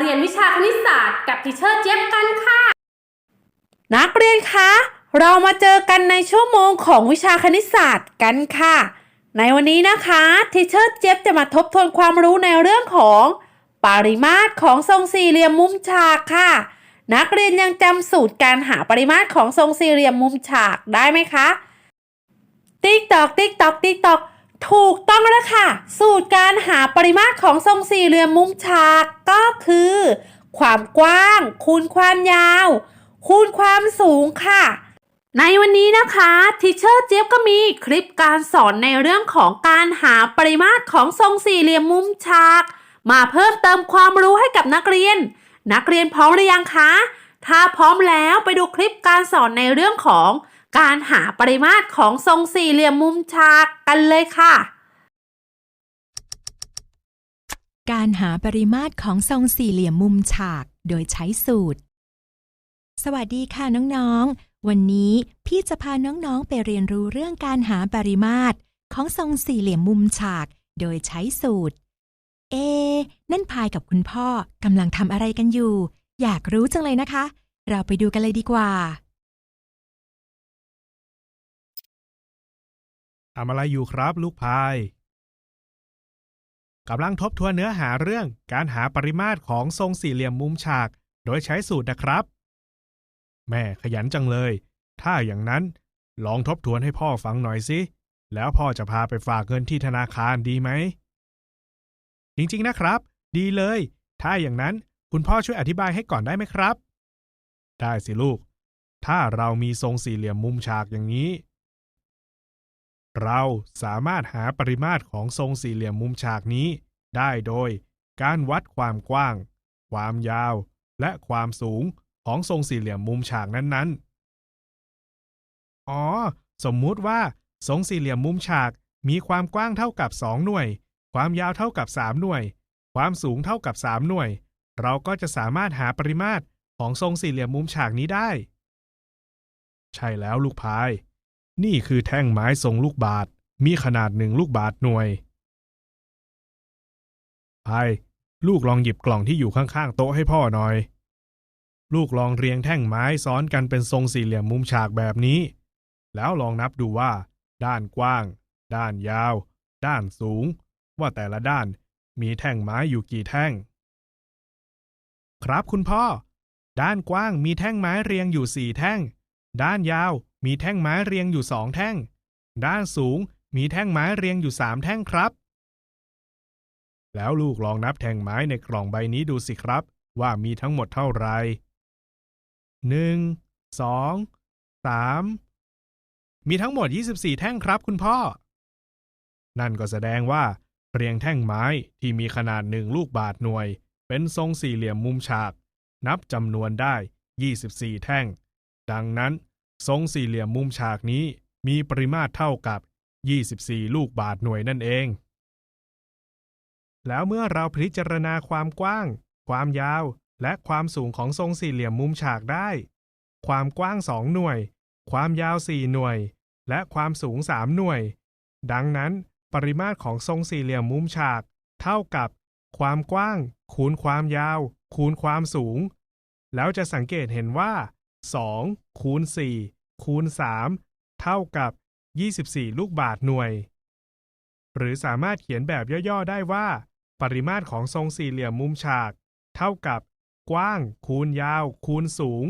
เรียนวิชาคณิตศาสตร์กับทิเชอร์เจี๊ยบกันค่ะ นักเรียนคะ เรามาเจอกันในชั่วโมงของวิชาคณิตศาสตร์กันค่ะ ในวันนี้นะคะทิเชอร์เจี๊ยบจะมาทบทวนความรู้ในเรื่องของปริมาตรของทรงสี่เหลี่ยมมุมฉากค่ะ นักเรียนยังจำสูตรการหาปริมาตรของทรงสี่เหลี่ยมมุมฉากได้ไหมคะ ติ๊กตอกติ๊กตอกติ๊กตอก ถูกต้องแล้วค่ะ สูตรการหาปริมาตรของทรงสี่เหลี่ยมมุมฉากก็คือ ความกว้าง คูณความยาว คูณความสูงค่ะ ในวันนี้นะคะทิเชอร์เจี๊ยบก็มีคลิปการสอนในเรื่องของการหาปริมาตรของทรงสี่เหลี่ยมมุมฉาก มาเพิ่มเติมความรู้ให้กับนักเรียน นักเรียนพร้อมหรือยังคะ ถ้าพร้อมแล้วไปดูคลิปการสอนในเรื่องของ การหาปริมาตรของทรงสี่เหลี่ยมมุมฉากกันเลยค่ะ การหาปริมาตรของทรงสี่เหลี่ยมมุมฉากโดยใช้สูตร สวัสดีค่ะน้องๆ วันนี้พี่จะพาน้องๆไปเรียนรู้เรื่องการหาปริมาตรของทรงสี่เหลี่ยมมุมฉากโดยใช้สูตร เอ นั่นพายกับคุณพ่อกำลังทำอะไรกันอยู่ อยากรู้จังเลยนะคะ เราไปดูกันเลยดีกว่า ทำอะไรอยู่ครับ ลูกพายกำลังทบทวนเนื้อหาเรื่องการหาปริมาตรของทรงสี่เหลี่ยมมุมฉาก โดยใช้สูตรนะครับ แม่ขยันจังเลย ถ้าอย่างนั้น ลองทบทวนให้พ่อฟังหน่อยสิ แล้วพ่อจะพาไปฝากเงินที่ธนาคารดีไหม จริงๆนะครับ ดีเลย ถ้าอย่างนั้นคุณพ่อช่วยอธิบายให้ก่อนได้ไหมครับ ได้สิลูก ถ้าเรามีทรงสี่เหลี่ยมมุมฉากอย่างนี้ เราสามารถหาปริมาตรของทรงสี่เหลี่ยมมุมฉากนี้ ได้โดย การวัดความกว้าง ความยาว และความสูงของทรงสี่เหลี่ยมมุมฉากนั้นๆ อ๋อ สมมุติว่า ทรงสี่เหลี่ยมมุมฉากมีความกว้างเท่ากับ 2 หน่วย ความยาวเท่ากับ 3 หน่วย ความสูงเท่ากับ 3 หน่วย เราก็จะสามารถหาปริมาตรของทรงสี่เหลี่ยมมุมฉากนี้ได้ ใช่แล้วลูกพาย นี่คือแท่งไม้ทรงลูกบาศก์มีขนาดหนึ่งลูกบาศก์หน่วยพายลูกลองหยิบกล่องที่อยู่ข้างๆโต๊ะให้พ่อหน่อย ลูกลองเรียงแท่งไม้ซ้อนกันเป็นทรงสี่เหลี่ยมมุมฉากแบบนี้ แล้วลองนับดูว่า ด้านกว้าง ด้านยาว ด้านสูง ว่าแต่ละด้านมีแท่งไม้อยู่กี่แท่ง ครับคุณพ่อ ด้านกว้างมีแท่งไม้เรียงอยู่สี่แท่ง ด้านยาว มีแท่งไม้เรียงอยู่สองแท่ง ด้านสูงมีแท่งไม้เรียงอยู่สามแท่งครับ แล้วลูกลองนับแท่งไม้ในกล่องใบนี้ดูสิครับ ว่ามีทั้งหมดเท่าไหร่หนึ่งสองสามมีทั้งหมด 24 แท่งครับคุณพ่อ นั่นก็แสดงว่า เรียงแท่งไม้ที่มีขนาดหนึ่งลูกบาศก์หน่วย เป็นทรงสี่เหลี่ยมมุมฉาก นับจำนวนได้ 24 แท่ง ดังนั้น ทรงสี่เหลี่ยมมุมฉากนี้มีปริมาตรเท่ากับ 24 ลูกบาศก์หน่วยนั่นเอง แล้วเมื่อเราพิจารณาความกว้าง ความยาว และความสูงของทรงสี่เหลี่ยมมุมฉากได้ ความกว้าง 2 หน่วย ความยาว 4 หน่วย และความสูง 3 หน่วย ดังนั้นปริมาตรของทรงสี่เหลี่ยมมุมฉาก เท่ากับ ความกว้าง คูณความยาว คูณความสูง แล้วจะสังเกตเห็นว่า 2คูณ4คูณ3เท่ากับ 24 ลูกบาศก์หน่วย หรือสามารถเขียนแบบย่อๆได้ว่า ปริมาตรของทรงสี่เหลี่ยมมุมฉาก เท่ากับ กว้าง คูณยาว คูณสูง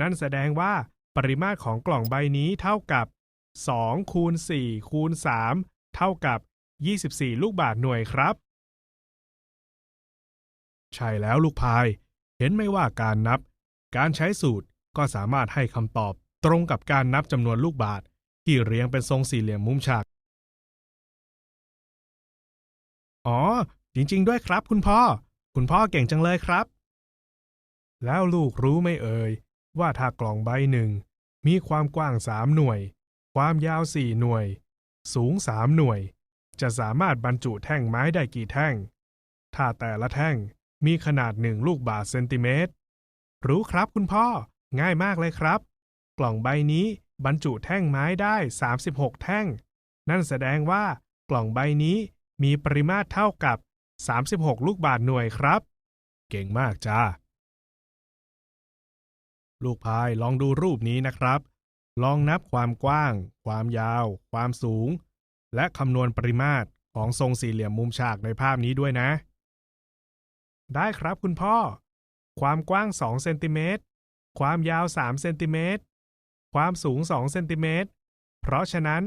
นั่นแสดงว่าปริมาตรของกล่องใบนี้เท่ากับ2คูณ4คูณ3เท่ากับ 24 ลูกบาศก์หน่วยครับ ใช่แล้วลูกพาย เห็นไหมว่าการนับ การใช้สูตร ก็สามารถให้คำตอบตรงกับการนับจำนวนลูกบาศก์ที่เรียงเป็นทรงสี่เหลี่ยมมุมฉาก อ๋อ จริง ๆ ด้วยครับ คุณพ่อ คุณพ่อเก่งจังเลยครับ แล้วลูกรู้ไหมเอ่ย ว่าถ้ากล่องใบหนึ่ง มีความกว้างสามหน่วย ความยาวสี่หน่วย สูงสามหน่วย จะสามารถบรรจุแท่งไม้ได้กี่แท่ง ถ้าแต่ละแท่งมีขนาดหนึ่งลูกบาศก์เซนติเมตร รู้ครับคุณพ่อ ง่ายมากเลยครับ กล่องใบนี้บรรจุแท่งไม้ได้ 36 แท่ง นั่นแสดงว่ากล่องใบนี้มีปริมาตรเท่ากับ 36 ลูกบาศก์หน่วยครับ เก่งมากจ้า ลูกพายลองดูรูปนี้นะครับ ลองนับความกว้าง ความยาว ความสูง และคำนวณปริมาตรของทรงสี่เหลี่ยมมุมฉากในภาพนี้ด้วยนะ ได้ครับคุณพ่อ ความกว้าง 2 เซนติเมตร ความยาว 3 เซนติเมตร ความสูง 2 เซนติเมตร เพราะฉะนั้น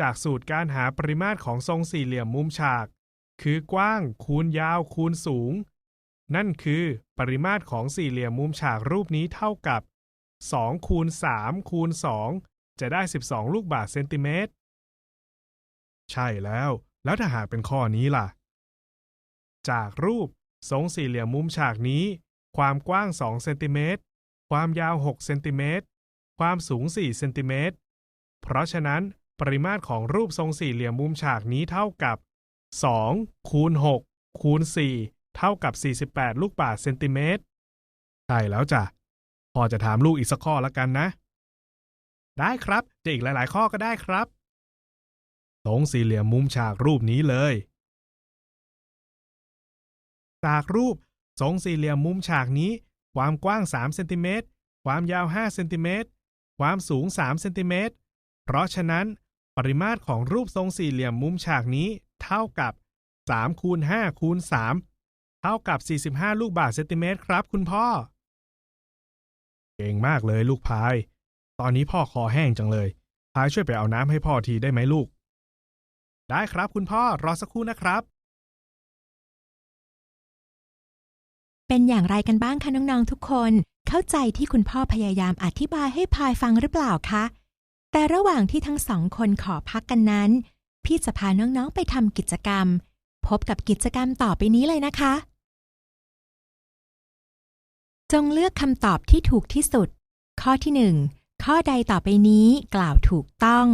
จากสูตรการหาปริมาตรของทรงสี่เหลี่ยมมุมฉาก คือกว้าง คูณยาว คูณสูง นั่นคือปริมาตรของสี่เหลี่ยมมุมฉากรูปนี้เท่ากับ 2 คูณ 3 คูณ 2 จะได้ 12 ลูกบาศก์เซนติเมตร ใช่แล้ว แล้วถ้าหากเป็นข้อนี้ล่ะ จากรูปทรงสี่เหลี่ยมมุมฉากนี้ ความกว้าง 2 เซนติเมตร ความยาว 6 เซนติเมตร ความสูง 4 เซนติเมตร เพราะฉะนั้นปริมาตรของรูปทรงสี่เหลี่ยมมุมฉากนี้เท่ากับ 2 คูณ 6 คูณ 4 เท่ากับ 48 ลูกบาศก์เซนติเมตร ใช่แล้วจ้ะ พอจะถามลูกอีกสักข้อล้วกันนะ ได้ครับ จะอีกหลาย ๆ ข้อก็ได้ครับตรงสี่เหลี่ยมมุมฉากรูปนี้เลย จากรูปทรงสี่เหลี่ยมมุมฉากนี้ ความกว้าง 3 เซนติเมตร ความยาว 5 เซนติเมตร ความสูง 3 เซนติเมตร เพราะฉะนั้น ปริมาตรของรูปทรงสี่เหลี่ยมมุมฉากนี้เท่ากับ3คูณ5คูณ3เท่ากับ 45 ลูกบาศก์เซนติเมตรครับ คุณพ่อ เก่งมากเลยลูกพาย ตอนนี้พ่อคอแห้งจังเลย พายช่วยไปเอาน้ำให้พ่อทีได้ไหมลูก ได้ครับคุณพ่อ รอสักครู่นะครับ เป็นอย่างไรกันบ้างคะน้องๆทุกคน เข้าใจที่คุณพ่อพยายามอธิบายให้พายฟังหรือเปล่าคะ แต่ระหว่างที่ทั้งสองคนขอพักกันนั้น พี่จะพาน้องๆไปทำกิจกรรม พบกับกิจกรรมต่อไปนี้เลยนะคะ จงเลือกคำตอบที่ถูกที่สุด ข้อที่หนึ่งข้อใดต่อไปนี้กล่าวถูกต้อง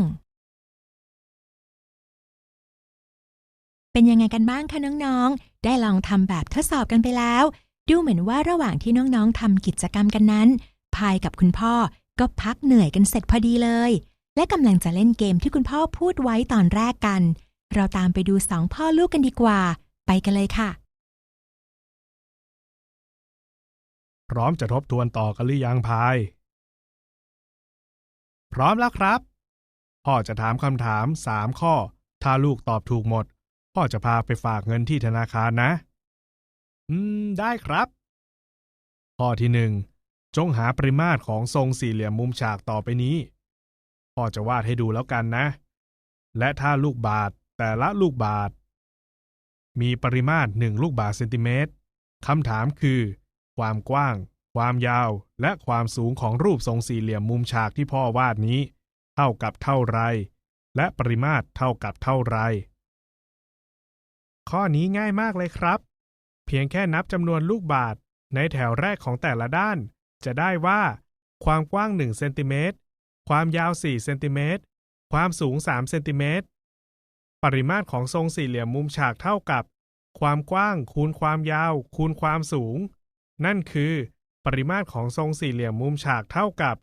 เป็นยังไงกันบ้างคะน้องๆ ได้ลองทำแบบทดสอบกันไปแล้ว ดูเหมือนว่าระหว่างที่น้องๆทำกิจกรรมกันนั้น พายกับคุณพ่อก็พักเหนื่อยกันเสร็จพอดีเลย และกำลังจะเล่นเกมที่คุณพ่อพูดไว้ตอนแรกกัน เราตามไปดูสองพ่อลูกกันดีกว่า ไปกันเลยค่ะ พร้อมจะทบทวนต่อกันหรือยังพาย พร้อมแล้วครับ พ่อจะถามคำถามสามข้อ ถ้าลูกตอบถูกหมด พ่อจะพาไปฝากเงินที่ธนาคารนะ อืม ได้ครับ ข้อที่หนึ่งจงหาปริมาตรของทรงสี่เหลี่ยมมุมฉากต่อไปนี้ พ่อจะวาดให้ดูแล้วกันนะ และถ้าลูกบาศก์แต่ละลูกบาศก์มีปริมาตรหนึ่งลูกบาศก์เซนติเมตรคำถามคือ ความกว้าง ความยาว และความสูงของรูปทรงสี่เหลี่ยมมุมฉากที่พ่อวาดนี้ เท่ากับเท่าไร และปริมาตรเท่ากับเท่าไร ข้อนี้ง่ายมากเลยครับ เพียงแค่นับจำนวนลูกบาศก์ในแถวแรกของแต่ละด้าน จะได้ว่า ความกว้าง 1 เซนติเมตร ความยาว 4 เซนติเมตร ความสูง 3 เซนติเมตร ปริมาตรของทรงสี่เหลี่ยมมุมฉากเท่ากับ ความกว้างคูณความยาว คูณความสูง นั่นคือ ปริมาตรของทรงสี่เหลี่ยมมุมฉากเท่ากับ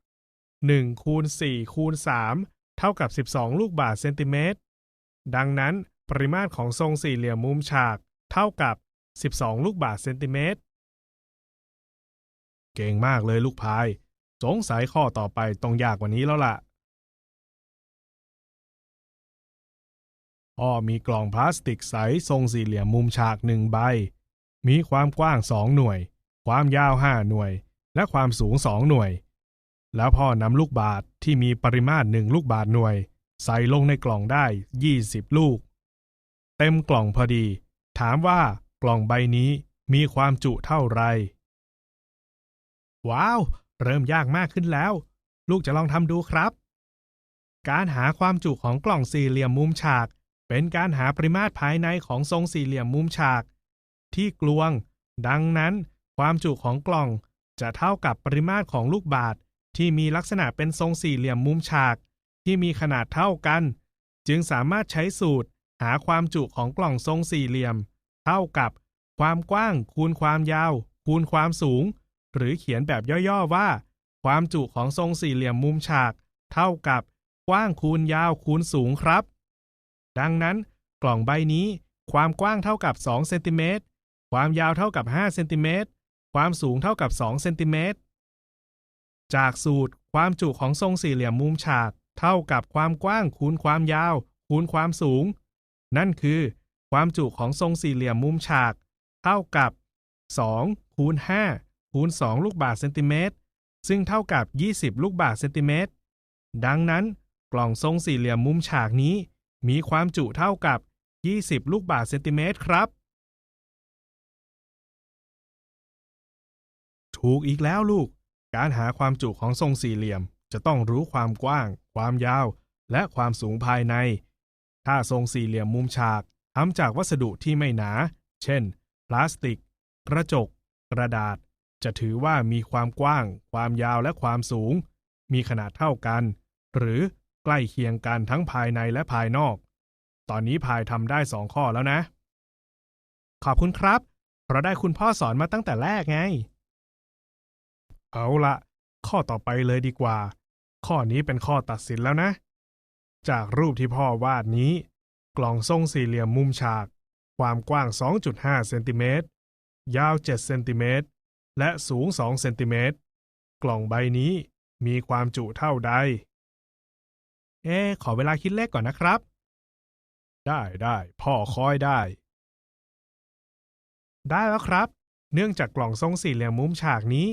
1 คูณ 4 คูณ 3 เท่ากับ 12 ลูกบาศก์เซนติเมตร ดังนั้น ปริมาตรของทรงสี่เหลี่ยมมุมฉาก เท่ากับ 12 ลูกบาศก์เซนติเมตร เก่งมากเลยลูกพาย สงสัยข้อต่อไปต้องยากกว่านี้แล้วล่ะ พ่อมีกล่องพลาสติกใสทรงสี่เหลี่ยมมุมฉากหนึ่งใบ มีความกว้าง2หน่วย ความยาว5หน่วย และความสูง2หน่วย แล้วพ่อนำลูกบาศก์ที่มีปริมาตรหนึ่งลูกบาศก์หน่วย ใส่ลงในกล่องได้ 20 ลูก เต็มกล่องพอดี ถามว่า กล่องใบนี้มีความจุเท่าไหรว้าว เริ่มยากมากขึ้นแล้ว ลูกจะลองทำดูครับ การหาความจุของกล่องสี่เหลี่ยมมุมฉาก เป็นการหาปริมาตรภายในของทรงสี่เหลี่ยมมุมฉาก ที่กลวง ดังนั้น ความจุของกล่องจะเท่ากับปริมาตรของลูกบาศก์ที่มีลักษณะเป็นทรงสี่เหลี่ยมมุมฉาก ที่มีขนาดเท่ากัน จึงสามารถใช้สูตร หาความจุของกล่องทรงสี่เหลี่ยม เท่ากับ ความกว้าง คูณความยาว คูณความสูง หรือเขียนแบบย่อๆว่า ความจุของทรงสี่เหลี่ยมมุมฉาก เท่ากับ กว้างคูณยาวคูณสูงครับ ดังนั้น กล่องใบนี้ ความกว้างเท่ากับ 2 เซนติเมตร ความยาวเท่ากับ 5 เซนติเมตร ความสูงเท่ากับ 2 เซนติเมตร จากสูตร ความจุของทรงสี่เหลี่ยมมุมฉาก เท่ากับความกว้างคูณความยาว คูณความสูง นั่นคือ ความจุของทรงสี่เหลี่ยมมุมฉาก เท่ากับ 2 คูณ 5 คูณ 2 ลูกบาศก์เซนติเมตร ซึ่งเท่ากับ 20 ลูกบาศก์เซนติเมตร ดังนั้น กล่องทรงสี่เหลี่ยมมุมฉากนี้ มีความจุเท่ากับ 20 ลูกบาศก์เซนติเมตรครับ ถูกอีกแล้วลูก การหาความจุของทรงสี่เหลี่ยม จะต้องรู้ความกว้าง ความยาว และความสูงภายใน ถ้าทรงสี่เหลี่ยมมุมฉาก ทำจากวัสดุที่ไม่หนา เช่น พลาสติก กระจก กระดาษ จะถือว่ามีความกว้าง ความยาวและความสูง มีขนาดเท่ากัน หรือใกล้เคียงกันทั้งภายในและภายนอก ตอนนี้พายทำได้สองข้อแล้วนะ ขอบคุณครับ เพราะได้คุณพ่อสอนมาตั้งแต่แรกไง เอาละข้อต่อไปเลยดีกว่า ข้อนี้เป็นข้อตัดสินแล้วนะ จากรูปที่พ่อวาดนี้ กล่องทรงสี่เหลี่ยมมุมฉาก ความกว้าง 2.5 เซนติเมตร ยาว 7 เซนติเมตร และสูง 2 เซนติเมตร กล่องใบนี้มีความจุเท่าใด เอ๊ขอเวลาคิดเลขก่อนนะครับ ได้ได้พ่อคอยได้ ได้แล้วครับ เนื่องจากกล่องทรงสี่เหลี่ยมมุมฉากนี้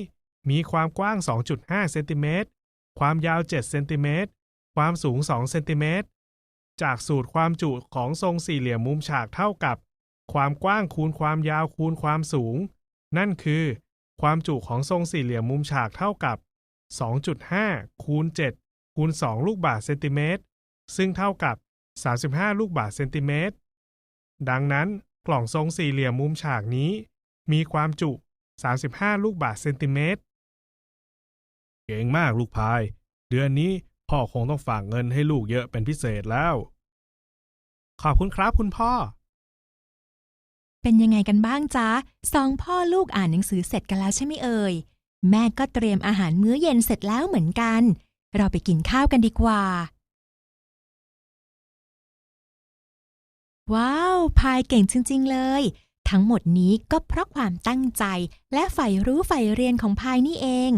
มีความกว้าง 2.5 เซนติเมตร ความยาว 7 เซนติเมตร ความสูง 2 เซนติเมตร จากสูตรความจุของทรงสี่เหลี่ยมมุมฉากเท่ากับ ความกว้างคูณความยาวคูณความสูง นั่นคือ ความจุของทรงสี่เหลี่ยมมุมฉากเท่ากับ 2.5 คูณ 7 คูณ 2 ลูกบาศก์เซนติเมตร ซึ่งเท่ากับ 35 ลูกบาศก์เซนติเมตร ดังนั้นกล่องทรงสี่เหลี่ยมมุมฉากนี้ มีความจุ 35 ลูกบาศก์เซนติเมตร เก่งมากลูกพาย เดือนนี้ พ่อคงต้องฝากเงินให้ลูกเยอะเป็นพิเศษแล้ว ขอบคุณครับคุณพ่อ เป็นยังไงกันบ้างจ๊ะสองพ่อลูกอ่านหนังสือเสร็จกันแล้วใช่ไหมเอ่ย แม่ก็เตรียมอาหารมื้อเย็นเสร็จแล้วเหมือนกัน เราไปกินข้าวกันดีกว่า ว้าว พายเก่งจริง ๆ เลย ทั้งหมดนี้ก็เพราะความตั้งใจและใฝ่รู้ใฝ่เรียนของพายนี่เอง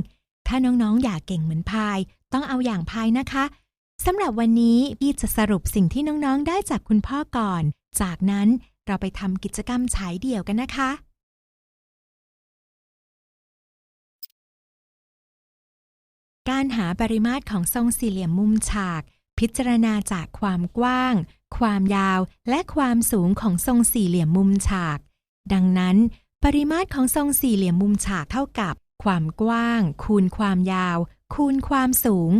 ถ้าน้องๆ อยากเก่งเหมือนพาย ต้องเอาอย่างพายนะคะสำหรับวันนี้พี่จะสรุปสิ่งที่น้องๆ ได้จากคุณพ่อก่อน จากนั้นเราไปทำกิจกรรมฉายเดี่ยวกันนะคะ การหาปริมาตรของทรงสี่เหลี่ยมมุมฉาก พิจารณาจากความกว้าง ความยาว และความสูงของทรงสี่เหลี่ยมมุมฉาก ดังนั้น ปริมาตรของทรงสี่เหลี่ยมมุมฉากเท่ากับ ความกว้าง คูณความยาว คูณความสูง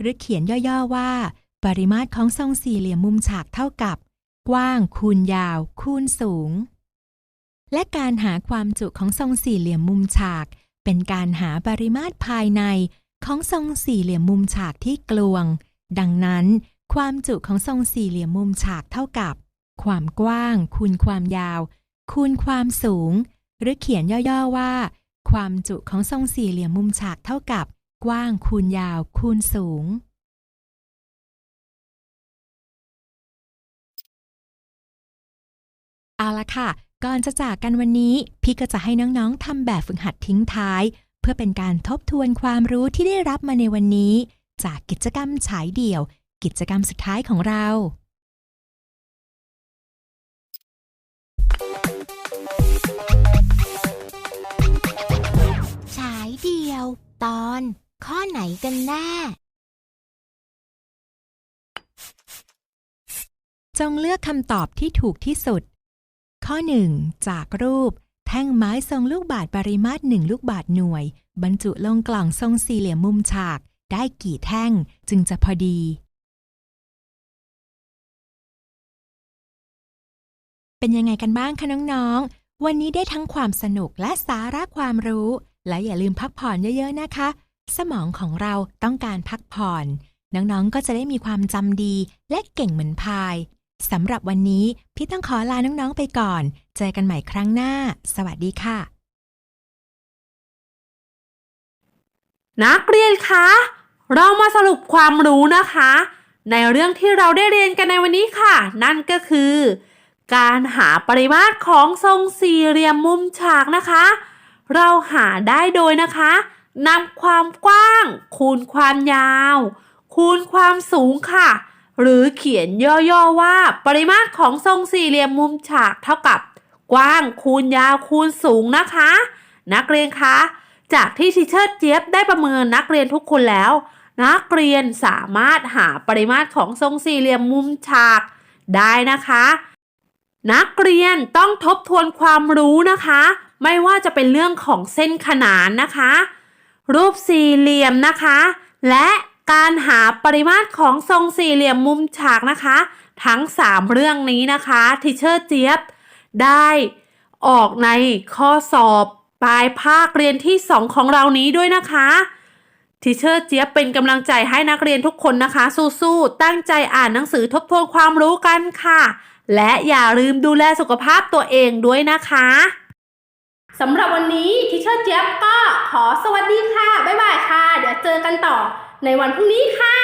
หรือเขียนย่อๆว่า ปริมาตรของทรงสี่เหลี่ยมมุมฉากเท่ากับ กว้างคูณยาว คูณสูง และการหาความจุของทรงสี่เหลี่ยมมุมฉาก เป็นการหาปริมาตรภายในของทรงสี่เหลี่ยมมุมฉากที่กลวง ดังนั้น ความจุของทรงสี่เหลี่ยมมุมฉากเท่ากับ ความกว้าง คูณความยาว คูณความสูง หรือเขียนย่อๆว่า ความจุของทรงสี่เหลี่ยมมุมฉากเท่ากับ กว้างคูณยาวคูณสูง เอาละค่ะ ก่อนจะจากกันวันนี้ พี่ก็จะให้น้องๆทำแบบฝึกหัดทิ้งท้าย เพื่อเป็นการทบทวนความรู้ที่ได้รับมาในวันนี้ จากกิจกรรมฉายเดี่ยว กิจกรรมสุดท้ายของเราฉายเดี่ยว ตอน ข้อไหนกันแน่ จงเลือกคำตอบที่ถูกที่สุด ข้อ 1 จากรูป แท่งไม้ทรงลูกบาศก์ปริมาตร1ลูกบาศก์หน่วย บรรจุลงกล่องทรงสี่เหลี่ยมมุมฉาก ได้กี่แท่งจึงจะพอดี เป็นยังไงกันบ้างคะน้องๆ วันนี้ได้ทั้งความสนุกและสาระความรู้ และอย่าลืมพักผ่อนเยอะๆนะคะ สมองของเราต้องการพักผ่อน น้องๆ ก็จะได้มีความจำดีและเก่งเหมือนพาย สำหรับวันนี้พี่ต้องขอลาน้องๆไปก่อน เจอกันใหม่ครั้งหน้า สวัสดีค่ะ นักเรียนคะ เรามาสรุปความรู้นะคะ ในเรื่องที่เราได้เรียนกันในวันนี้ค่ะ นั่นก็คือ การหาปริมาตรของทรงสี่เหลี่ยมมุมฉากนะคะ เราหาได้โดยนะคะ นำความกว้าง คูณความยาว คูณความสูงค่ะ หรือเขียนย่อๆว่า ปริมาตรของทรงสี่เหลี่ยมมุมฉากเท่ากับ กว้างคูณยาวคูณสูงนะคะ นักเรียนคะจากที่ทิเชอร์เจี๊ยบได้ประเมินนักเรียนทุกคนแล้ว นักเรียนสามารถหาปริมาตรของทรงสี่เหลี่ยมมุมฉากได้นะคะ นักเรียนต้องทบทวนความรู้นะคะ ไม่ว่าจะเป็นเรื่องของเส้นขนานนะคะ รูปสี่เหลี่ยมนะคะ และการหาปริมาตรของทรงสี่เหลี่ยมมุมฉากนะคะ ทั้ง 3 เรื่องนี้นะคะทิเชอร์เจี๊ยบได้ออกในข้อสอบปลายภาคเรียนที่ 2 ของเรานี้ด้วยนะคะทิเชอร์เจี๊ยบเป็นกำลังใจให้นักเรียนทุกคนนะคะ สู้ๆตั้งใจอ่านหนังสือทบทวนความรู้กันค่ะ และอย่าลืมดูแลสุขภาพตัวเองด้วยนะคะ สำหรับวันนี้ทิเชอร์เจี๊ยบก็ขอสวัสดีค่ะ บ๊ายบายค่ะ เดี๋ยวเจอกันต่อในวันพรุ่งนี้ค่ะ